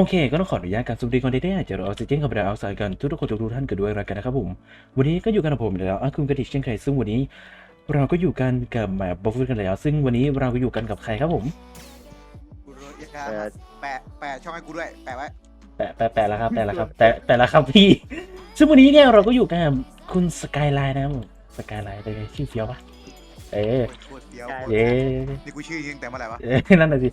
โอเค ก็ต้องขออนุญาตการสวัสดีคนที่ได้เจอเราออกซิเจนกับเราเอาสายกันทุกๆคนทุกๆท่านกันด้วยรายกันนะครับผม วันนี้ก็อยู่กันกับผมแล้วอาคุณกระดิกเช่นเคยซึ่งวันนี้ เราก็อยู่กันกับแบบบอกฟูดกันแล้ว ซึ่งวันนี้เราก็อยู่กันกับใครครับผมกูรู้ยังไงเอ่อแปะแปะช่องให้กูด้วยแปะไว้แปะแปะแปะแล้วครับแปะแล้วครับแต่แต่ละครับพี่ ซึ่งวันนี้เนี่ยเราก็อยู่กับคุณสกายไลน์นะครับสกายไลน์เป็นไงชื่อเฟี้ยวปะ เอ๊ะโคตรเดียวเย้นี่กูชื่อยิงแต่เมื่อไหร่วะเอ้ยนั่นน่ะสิ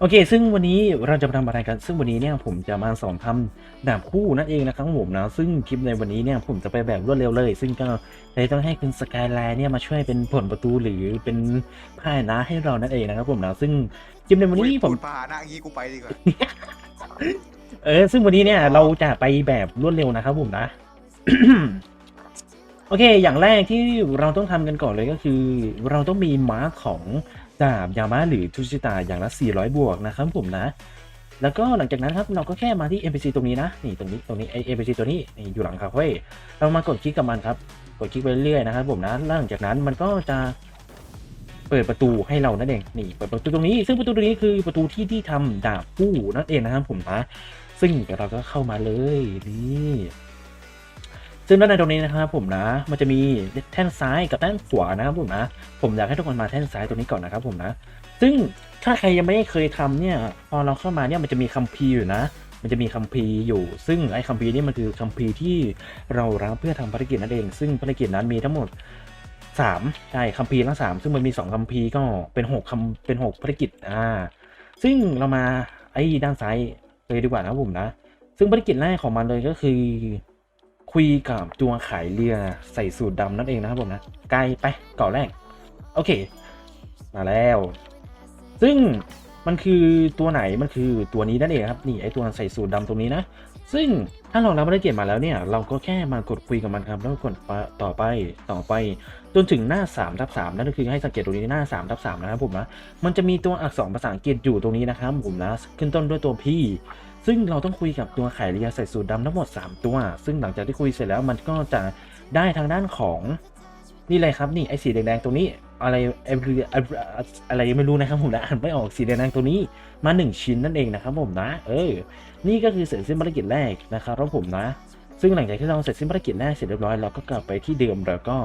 โอเค ซึ่งวันนี้เราจะมาทำอะไรกัน ซึ่งวันนี้เนี่ยผมจะมาสอนทำดาบคู่นั่นเองนะครับผมนะ ซึ่งคลิปในวันนี้เนี่ยผมจะไปแบบรวดเร็วเลย ซึ่งก็เลยต้องให้คุณสกายไลน์เนี่ยมาช่วยเป็นผลประตูหรือเป็นพายนะให้เรานั่นเองนะครับผมนะ ซึ่งคลิปในวันนี้ผมพูดพาหนะอย่างงี้กูไปดีกว่า เออ ซึ่งวันนี้เนี่ยเราจะไปแบบรวดเร็วนะครับผมนะ โอเค อย่างแรกที่เราต้องทำกันก่อนเลยก็คือ เราต้องมีม้าของดาบยามาหรือทูชิตาอย่างละ 400 บวกนะครับผมนะ แล้วก็หลังจากนั้นครับเราก็แค่มาที่ NPC ตรงนี้นะ นี่ตรงนี้ตรงนี้ไอ NPC ตัวนี้นี่อยู่หลังคาเฟ่เรามากดคลิกกับมันครับ กดคลิกไปเรื่อยๆนะครับผมนะหลังจากนั้นมันก็จะเปิดประตูให้เรานั่นเองนี่เปิดประตูตรงนี้ ซึ่งประตูตรงนี้คือประตูที่ที่ทำดาบคู่นั่นเองนะครับผมนะ ซึ่งเดี๋ยวเราก็เข้ามาเลยนี่ ซึ่งด้านในตรงนี้นะครับผมนะ มันจะมีแท่นซ้ายกับแท่นขวานะครับผมนะ ผมอยากให้ทุกคนมาแท่นซ้ายตรงนี้ก่อนนะครับผมนะ ซึ่งถ้าใครยังไม่เคยทำเนี่ย พอเราเข้ามาเนี่ยมันจะมีคัมภีร์อยู่นะ มันจะมีคัมภีร์อยู่ ซึ่งไอ้คัมภีร์นี่มันคือคัมภีร์ที่เรารับเพื่อทำภารกิจนั่นเอง ซึ่งภารกิจนั้นมีทั้งหมดสามใช่คัมภีร์ละสามซึ่งมันมีสองคัมภีร์ก็เป็นหกคำเป็นหกภารกิจอ่าซึ่งเรามาไอ้ด้านซ้ายเลยดีกว่านะผมนะ ซึ่งภารกิจแรกของมันเลยก็คือ คุยกับตัวขายเรือใส่สูตรดำนั่นเองนะครับผมนะไกลไปเก่อนแรก โอเค มาแล้ว ซึ่งมันคือตัวไหนมันคือตัวนี้นั่นเองครับนี่ไอตัวใส่สูตรดำตรงนี้นะ ซึ่งถ้าเรารับภารกิจมาแล้วเนี่ย เราก็แค่มากดคุยกับมันครับแล้วกดต่อไปต่อไป จนถึงหน้า3ทับ3นั่นก็คือให้สังเกตตรงนี้หน้า3ทับ3นะครับผมนะมันจะมีตัวอักษรภาษาอังกฤษอยู่ตรงนี้นะครับผมนะขึ้นต้นด้วยตัว P ซึ่งเราต้องคุยกับตัวไข่เรียใส่สูตรดำทั้งหมด 3 ตัว ซึ่งหลังจากที่คุยเสร็จแล้วมันก็จะได้ทางด้านของนี่เลยครับนี่ไอ้สีแดงๆตรงนี้อะไรอะไรอะไรไม่รู้นะครับผมนะอ่านไม่ออกสีแดงๆตรงนี้มา 1 ชิ้นนั่นเองนะครับผมนะ เออ นี่ก็คือเสร็จสิ้นภารกิจแรกนะครับผมนะ ซึ่งหลังจากที่เราเสร็จสิ้นภารกิจแรกเสร็จเรียบร้อยเราก็กลับไปที่เดิมแล้วก็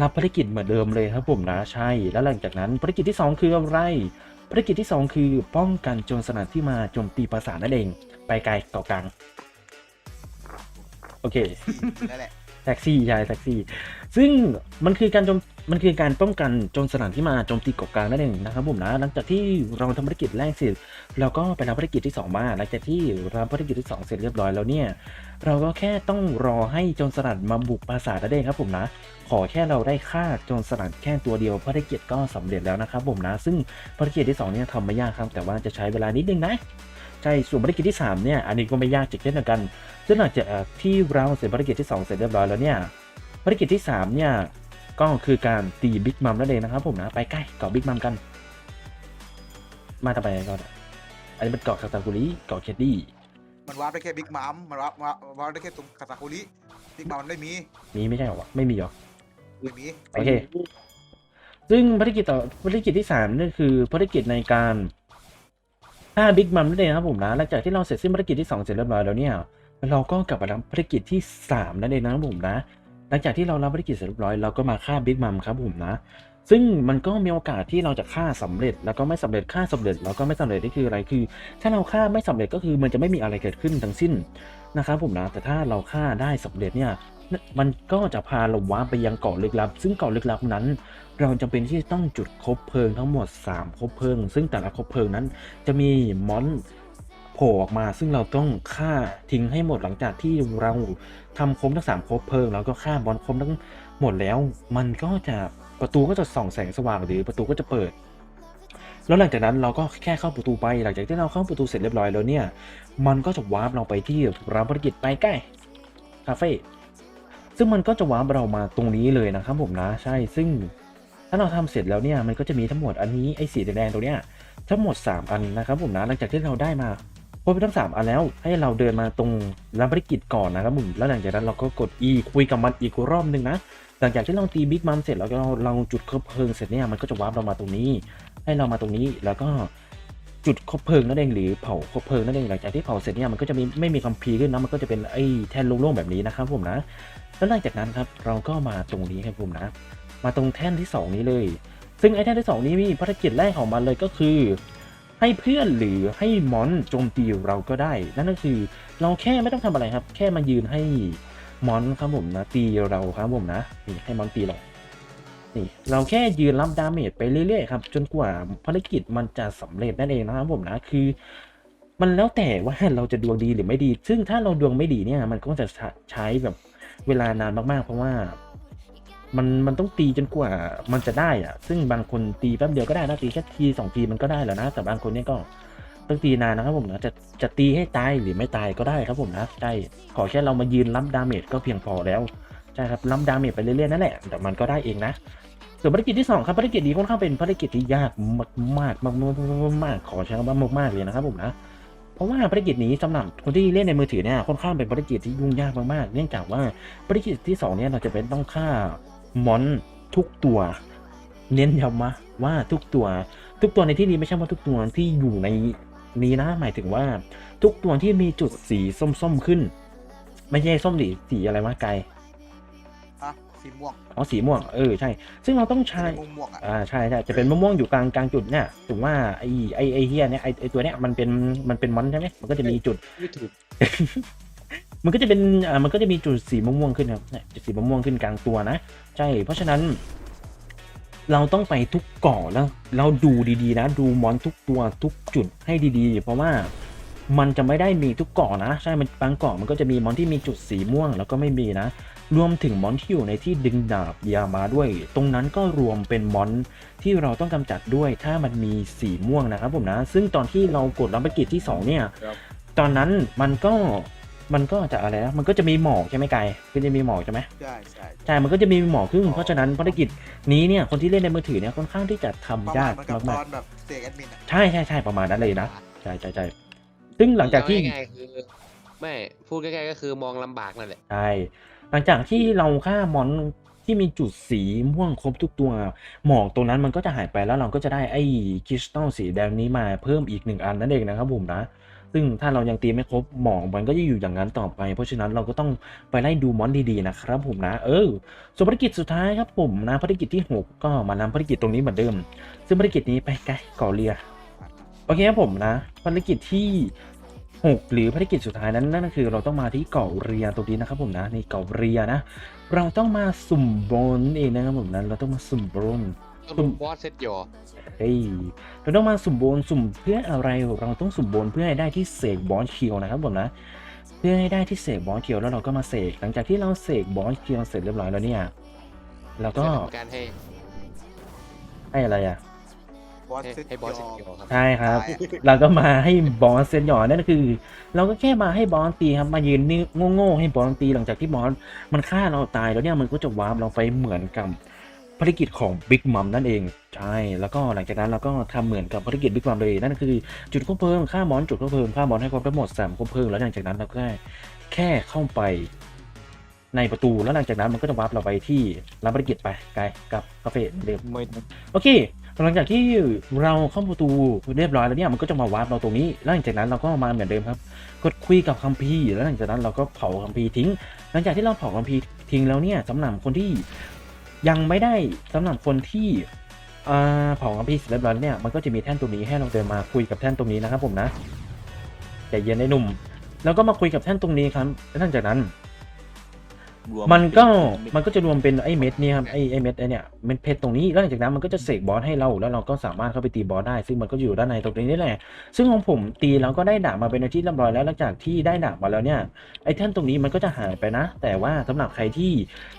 รับภารกิจเหมือนเดิมเลยครับผมนะใช่ แล้วหลังจากนั้นภารกิจที่ 2 คืออะไร ภารกิจที่ 2 คือป้องกันโจรสลัดที่มาโจมตีปราสาทนั่นเอง ไปไกลเกาะกลาง โอเค นั่นแหละ แท็กซี่ใช่แท็กซี่ ซึ่งมันคือการจมมันคือการป้องกันโจรสลัดที่มาโจมตีกาะกลางนั่นเองนะครับผมนะ หลังจากที่เราทำภารกิจแรกเสร็จเราก็ไปรับภารกิจที่สองมา หลังจากที่รับภารกิจที่สองเสร็จเรียบร้อยแล้วเนี่ย เราก็แค่ต้องรอให้โจรสลัดมาบุกปราสาทนั่นเองครับผมนะ ขอแค่เราได้ฆ่าโจรสลัดแค่ตัวเดียวภารกิจก็สำเร็จแล้วนะครับผมนะ ซึ่งภารกิจที่สองเนี่ยทำไม่ยากครับแต่ว่าจะใช้เวลานิดนึงนะ ใช่ส่วนภารกิจที่สามเนี่ย อันนี้ก็ไม่ยากเช่นเดียวกันซึ่งหลังจากที่เราเสร็จภารกิจที่สองเสร็จเรียบร้อยแล้วเนี่ย ภารกิจที่สามเนี่ย ก็คือการตีบิ๊กมัมนั่นเองนะครับผมนะ ไปใกล้เกาะบิ๊กมัมกัน มาต่อไปก่อน อันนี้เป็นเกาะคาตาคุริเกาะเคดดี้ มันวาร์ปได้แค่บิ๊กมัม มันวาร์ปวาร์ปวาร์ปได้แค่ตรงคาตาคุริบิ๊กมัมมันไม่มี มีไม่ใช่เหรอวะ ไม่มีเหรอ ไม่มี โอเค ซึ่งภารกิจต่อภารกิจที่สามนี่คือภารกิจในการ ฆ่าบิ๊กมัมนั่นเองครับผมนะหลังจากที่เราเสร็จสิ้นภารกิจที่สองเสร็จเรียบร้อยแล้วเนี่ยเราก็กลับมารับภารกิจที่สามนั่นเองนะครับผมนะ หลังจากที่เรารับภารกิจเสร็จเรียบร้อยเราก็มาฆ่าบิ๊กมัมครับผมนะ ซึ่งมันก็มีโอกาสที่เราจะฆ่าสำเร็จ แล้วก็ไม่สำเร็จฆ่าสำเร็จแล้วก็ไม่สำเร็จนี่คืออะไรคือ ถ้าเราฆ่าไม่สำเร็จก็คือมันจะไม่มีอะไรเกิดขึ้นทั้งสิ้นนะครับผมนะแต่ถ้าเราฆ่าได้สำเร็จเนี่ยมันก็จะพาเราว้าไปยังเกาะลึกลับ ซึ่งเกาะลึกลับนั้น เราจำเป็นที่จะต้องจุดคบเพลิงทั้งหมด 3 คบเพลิง ซึ่งแต่ละคบเพลิงนั้นจะมีมอนโผล่ออกมาซึ่งเราต้องฆ่าทิ้งให้หมดหลังจากที่เราทำครบทั้งสามคบเพลิง แล้วก็ฆ่ามอนครบทั้งหมดแล้ว มันก็จะประตูก็จะส่องแสงสว่างหรือประตูก็จะเปิด แล้วหลังจากนั้นเราก็แค่เข้าประตูไปหลังจากที่เราเข้าประตูเสร็จเรียบร้อยแล้วเนี่ย มันก็จะวาร์ปเราไปที่ร้านภารกิจไปใกล้คาเฟ่ซึ่งมันก็จะวาร์ปเรามาตรงนี้เลยนะครับผมนะใช่ซึ่ง ถ้าเราทำเสร็จแล้วเนี่ยมันก็จะมีทั้งหมดอันนี้ไอ้สีแดงๆตรงเนี้ยทั้งหมด 3 อันนะครับผมนะหลังจากที่เราได้มาพบไปทั้ง 3 อันแล้วให้เราเดินมาตรงร้านภารกิจก่อนนะครับผมแล้วหลังจากนั้นเราก็กด E คุยกับมันอีกรอบหนึ่งนะหลังจากที่เราตีบิ๊กมัมเสร็จแล้วเราเราจุดครื่องเพลิงเสร็จเนี่ยมันก็จะวาร์ปเรามาตรงนี้ ให้เรามาตรงนี้แล้วก็จุดคบเพลิงนั่นเองหรือเผาคบเพลิงนั่นเองหลังจากที่เผาเสร็จเนี่ยมันก็จะมีไม่มีคัมภีขึ้นนะมันก็จะเป็นไอ้แท่นโล่งๆแบบนี้นะครับผมนะ แล้วหลังจากนั้นครับเราก็มาตรงนี้ครับผมนะ มาตรงแท่นที่สองนี้เลย ซึ่งไอ้แท่นที่สองนี้มีภารกิจแรกของมันเลยก็คือ ให้เพื่อนหรือให้มอนโจมตีเราก็ได้ นั่นก็คือเราแค่ไม่ต้องทำอะไรครับ แค่มายืนให้มอนครับผมนะตีเราครับผมนะนี่ให้มอนตีเรานี่เราแค่ยืนรับดาเมจไปเรื่อยๆครับจนกว่าภารกิจมันจะสำเร็จนั่นเองนะครับผมนะคือ มันแล้วแต่ว่าเราจะดวงดีหรือไม่ดี ซึ่งถ้าเราดวงไม่ดีเนี่ยมันก็จะใช้แบบเวลานานมากๆ เพราะว่า มันมันต้องตีจนกว่ามันจะได้อะซึ่งบางคนตีแป๊บเดียวก็ได้นะตีแค่ทีสองทีมันก็ได้แล้วนะ แต่บางคนเนี่ยก็ต้องตีนานนะครับผมนะจะจะตีให้ตายหรือไม่ตายก็ได้ครับผมนะใช่ขอแค่เรามายืนรับดาเมจก็เพียงพอแล้วใช่ครับรับดาเมจไปเรื่อยๆนั่นแหละแต่มันก็ได้เองนะส่วนภารกิจที่สองครับภารกิจนี้ค่อนข้างเป็นภารกิจที่ยากมากมากมากมากขอใช้คำว่ามากๆเลยนะครับผมนะเพราะว่าภารกิจนี้สำหรับคนที่เล่นในมือถือเนี่ยค่อนข้างเป็นภารกิจที่ยุ่งยากมากๆ เนื่องจากว่าภารกิจที่สองเนี่ยเราจะเป็นต้องฆ่า มอนทุกตัว เน้นย้ำมาว่าทุกตัว ทุกตัวในที่นี้ไม่ใช่ว่าทุกตัวที่อยู่ในนี้นะหมายถึงว่า ทุกตัวที่มีจุดสีส้มๆขึ้น ไม่ใช่ส้มดิสีอะไรวะไกลฮะสีม่วงอ๋อสีม่วงเออใช่ ซึ่งเราต้องใช้ม่วงม่วงๆอะอ่าใช่ใช่จะเป็นมะม่วงอยู่กลางกลางจุดเนี่ยถึงว่าไอไอไอเฮียเนี่ยไอไอตัวเนี้ยมันเป็นมันเป็นมอนใช่ไหมมันก็จะมีจุดไม่ถูกมันก็จะเป็นอ่ามันก็จะมีจุดสีม่วงๆขึ้นครับเนี่ยจุดสีม่วงๆขึ้นกลางตัวนะ ใช่ เพราะฉะนั้น เราต้องไปทุกเกาะแล้ว เราดูดีๆ นะ ดูมอนทุกตัวทุกจุดให้ดีๆ เพราะว่ามันจะไม่ได้มีทุกเกาะนะ ใช่มันบางเกาะมันก็จะมีมอนที่มีจุดสีม่วงแล้วก็ไม่มีนะ รวมถึงมอนที่อยู่ในที่ดึงดาบยามาด้วย ตรงนั้นก็รวมเป็นมอนที่เราต้องกำจัดด้วย ถ้ามันมีสีม่วงนะครับผมนะ ซึ่งตอนที่เรากดรับภารกิจที่สองเนี่ยครับตอนนั้นมันก็ มันก็จะอะไรนะมันก็จะมีหมอกใช่ไหมไกายก็จะมีหมอกใช่ไหมใช่ใช่ใช่ มันก็จะมีหมอกขึ้น เพราะฉะนั้นภารกิจนี้เนี่ยคนที่เล่นในมือถือเนี่ยค่อนข้างที่จะทำประยามากณเหมือนกับตมาอกนแบบเสกแอดมินอะๆใช่ใช่ใช่ประมาณนั้นเลยนะใช่ใช่ใช่ซึ่งหลังจากที่ เอง่ายๆคือไม่พูดง่ายๆก็คือมองลำบากนั่นแหละ ใช่ หลังจากที่เราฆ่ามอนที่มีจุดสีม่วงครบทุกตัว หมอกตรงนั้นมันก็จะหายไปแล้วเราก็จะได้ไอ้คริสตัลสีแดงนี้มาเพิ่มอีกหนึ่งอันนั่นเองนะครับผมนะ ซึ่งถ้าเรายังตีไม่ครบหมอกมันก็จะอยู่อย่างนั้นต่อไป เพราะฉะนั้นเราก็ต้องไปไล่ดูมอนดีๆนะครับผมนะเออส่วนภารกิจสุดท้ายครับผมนะภารกิจที่ 6 ก็มานำภารกิจตรงนี้เหมือนเดิม ซึ่งภารกิจนี้ไปไกลก่อเรียโอเคครับผมนะภารกิจที่ 6 หรือภารกิจสุดท้ายนั้นนั่นคือเราต้องมาที่เกาะเรียตรงนี้นะครับผมนะในเกาะเรียนะ เราต้องมาสุ่มบอลเองนะครับผมนะเราต้องมาสุ่มบอล ต้องดูบอสเซตหยอเฮ้ยเราต้องมาสุ่มบอลสุ่มเพื่ออะไรเราต้องสุ่มบอลเพื่อให้ได้ที่เสกบอลเคียวนะครับผมนะ เพื่อให้ได้ที่เสกบอลเคียวแล้วเราก็มาเสกหลังจากที่เราเสกบอลเคียวเสร็จเรียบร้อยแล้วเนี่ยเราก็จะทำการให้ให้อะไรอะบอสให้เซตให้บอสเซตยหยอครับใช่ครับตายอะเราก็มาให้บอสเซนหยอนั่นก็คือ เราก็แค่มาให้บอสตีครับมายืนนิ่งโง่ๆให้บอสตีหลังจากที่บอสมันฆ่าเราตายแล้วเนี่ยมันก็จะวาร์ปเราไปเหมือนกับ ภารกิจของบิ๊กมัมนั่นเอง ใช่ แล้วก็หลังจากนั้นเราก็ทำเหมือนกับภารกิจบิ๊กมัมเลย นั่นก็คือจุดควบเพลิงฆ่ามอนจุดควบเพลิงฆ่ามอนให้ครบทั้งหมดสามควบเพลิงแล้วหลังจากนั้นเราก็แค่เข้าไปในประตูแล้วหลังจากนั้นมันก็จะวาร์ปเราไปที่รับภารกิจไปไกลกับคาเฟ่เดิมไม่โอเคหลังจากที่เราเข้าประตูเรียบร้อยแล้วเนี่ยมันก็จะมาวาร์ปเราตรงนี้แล้วหลังจากนั้นเราก็มาเหมือนเดิมครับ กดคุยกับคัมภีร์แล้วหลังจากนั้นเราก็เผาคัมภีร์ทิ้ง หลังจากที่เราเผาคัมภีร์ทิ้งแล้วเนี่ยสำหรับคนที่ ยังไม่ได้สำหรับคนที่อ่าเผาอัมภีร์เสร็จเรียบร้อยแล้วเนี่ยมันก็จะมีแท่นตรงนี้ให้เราเดินมาคุยกับแท่นตรงนี้นะครับผมนะใจเย็นไอ้หนุ่ม แล้วก็มาคุยกับแท่นตรงนี้ครับแล้วหลังจากนั้น รวมันก็เป็มันก็จะรวมเป็นไอ้เม็ดเนี่ยครับไอ้ไอ้เม็ดไอ้เนี่ยเม็ดเพชรตรงนี้แล้วหลังจากนั้นมันก็จะเสกบอสให้เราแล้วเราก็สามารถเข้าไปตีบอสได้ ซึ่งมันก็อยู่ด้านในตรงนี้นี่แหละซึ่งของผมตีแล้วก็ได้ดาบมาเป็นที่เรียบร้อยแล้วหลังจากที่ได้ดาบมาแล้วเนี่ยไอ้แท่นตรงนี้มันก็จะหายไปนะ แต่ว่าสำหรับใครที่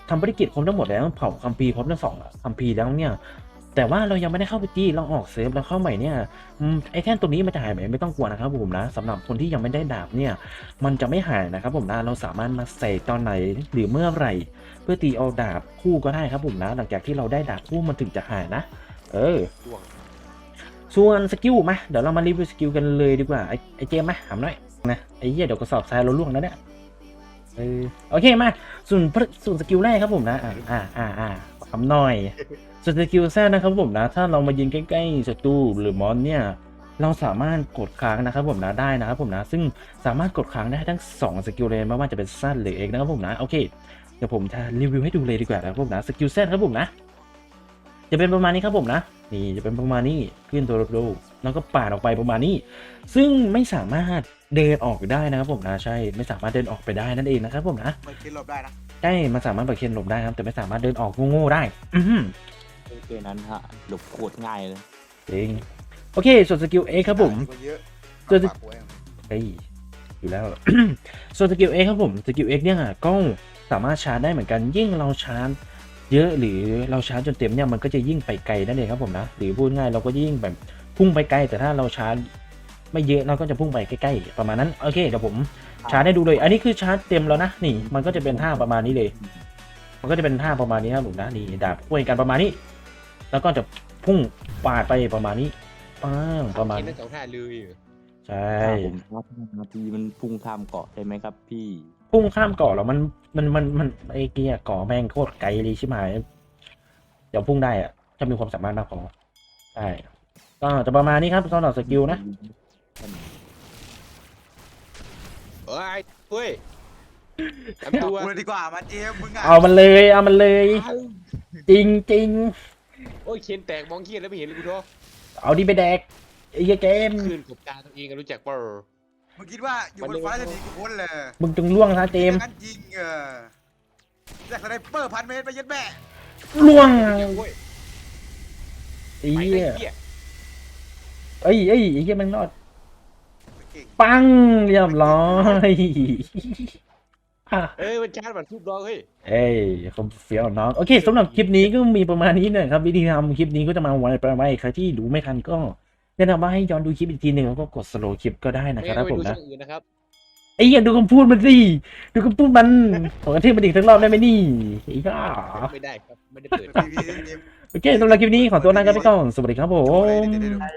ทำภารกิจครบทั้งหมดแล้วเผาคัมภีร์ครบทั้งสองคัมภีร์แล้วเนี่ย แต่ว่าเรายังไม่ได้เข้าไปตีเราออกเซฟแล้วเข้าใหม่เนี่ยไอ้แท่นตรงนี้มันจะหายไปไม่ต้องกลัวนะครับผมนะสำหรับคนที่ยังไม่ได้ดาบเนี่ย มันจะไม่หายนะครับผมนะเราสามารถมาเสกตอนไหนหรือเมื่อไหร่ เพื่อตีเอาดาบคู่ก็ได้ครับผมนะ หลังจากที่เราได้ดาบคู่มันถึงจะหายนะ เออส่วนสกิลมาเดี๋ยวเรามารีวิวสกิลกันเลยดีกว่าไอ้ไอเจมส์มาถามหน่อยนะไอ้เหี้ยเดี๋ยวกระสอบทรายเราล่วงนะเนี่ยเออโอเคมาส่วนส่วนสกิลแรกครับผมนะอ่าอ่าอ่า อ่าถามหน่อยส่วนสกิลแรกนะครับผมนะ ถ้าเรามายิงใกล้ๆศัตรูหรือมอนเนี่ย เราสามารถกดค้างนะครับผมนะได้นะครับผมนะ ซึ่งสามารถกดค้างได้ทั้ง 2 สกิลเลยไม่ว่าจะเป็นสั้นหรือเอกนะครับผมนะโอเคเดี๋ยวผมจะรีวิวให้ดูเลยดีกว่านะครับผมนะสกิลเซครับผมนะ จะเป็นประมาณนี้ครับผมนะนี่จะเป็นประมาณนี้ขึ้นตัวโลกแล้วก็ปาดออกไปประมาณนี้ ซึ่งไม่สามารถ เดินออกได้นะครับผมนะใช่ไม่สามารถเดินออกไปได้นั่นเองนะครับผมนะไม่คิดหลบได้นะใช่มันสามารถเปิดเคนหลบได้ครับ แต่ไม่สามารถเดินออกโง่ๆได้ อือหือแค่นั้นฮะหลบโคตรง่ายเลยจริงโอเค ส่วนสกิลเอครับผม คนเยอะเจอ ฝากไว้เฮ้ยอยู่แล้ว ส่วนสกิลเอครับผม สกิลเอ็กเนี่ยก็สามารถชาร์จได้เหมือนกัน ยิ่งเราชาร์จเยอะหรือเราชาร์จจนเต็มเนี่ยมันก็จะยิ่งไปไกลนั่นเองครับผมนะ หรือพูดง่ายเราก็ยิ่งแบบพุ่งไปไกล แต่ถ้าเราชาร์จ ไม่เยอะเราก็จะพุ่งไปใกล้ๆประมาณนั้นโอเคเดี๋ยวผมชาร์จให้ดูเลย อันนี้คือชาร์จเต็มแล้วนะนี่มันก็จะเป็นท่าประมาณนี้เลย มันก็จะเป็นท่าประมาณนี้ครับผมนะนี่ดาบคุยกันประมาณนี้ แล้วก็จะพุ่งปาดไปประมาณนี้ป้างประมาณเห็นนี้ทั้งสองท่าเลยใช่ถ้าผมว่านาทีมันพุ่งข้ามเกาะได้ไหมครับ พี่ พุ่งข้ามเกาะแล้วมันมันมันมันไอ้เกียเกาะแม่งโคตรไกลเลยใช่ไหมเดี๋ยวพุ่งได้อะจะมีความสามารถมากพอใช่ก็จะประมาณนี้ครับสำหรับสกิลนะ เอ้ยเฮ้ยเอาทำตัวกูเลยดีกว่ามาเจมส์มึงอะเอามันเลยเอามันเลย จริงจริงโอ้ยเคนแตกมองเคียนแล้วไม่เห็นเลยกูท้อเอาดีไปแดกไอ้เหี้ยเกมคืนขบตาตัวเองกันรู้จักเปล่ามึงคิดว่าอยู่บนฟ้าจะหนีกูพ้นเลยมึงจงล่วงซะเจมอย่างนั้นจริงเออจากสไนเปอร์พันเมตรไปยัดแม่ล่วงโอ้ยไอ้ไปเหี้เลยยเหี้ยเอ้ยเอ้ยไอ้เหี้ยแมันรอดเก่ง ปังเรียบร้อยอะ เอ้ยมันชาร์จมันทุบดอกเฮ้ย เอ้ยคมเฟี้ยวน้อง โอเคสำหรับคลิปนี้ก็มีประมาณนี้นะครับ วิธีทำคลิปนี้ก็จะมาไว้ประมาณใครที่ดูไม่ทันก็แนะนำว่าให้ย้อนดูคลิปอีกทีหนึ่งแล้วก็กดสโลว์คลิปก็ได้นะไม่คงั้รันบก็ไปผมดูนะช่องอื่นนะครับไอ้เหี้ยดูคำพูดมันสิดูคำพูดมันขอกระเทืบมันอีกสักรอบได้ไหมนี่ไอ้ย่าไม่ได้ครับ ไม่ได้เปิดพีพีเจมส์โอเคสำหรับคลิปนี้ขอตัวลากันไปก่อนสวัสดีครับผโชว์เลยม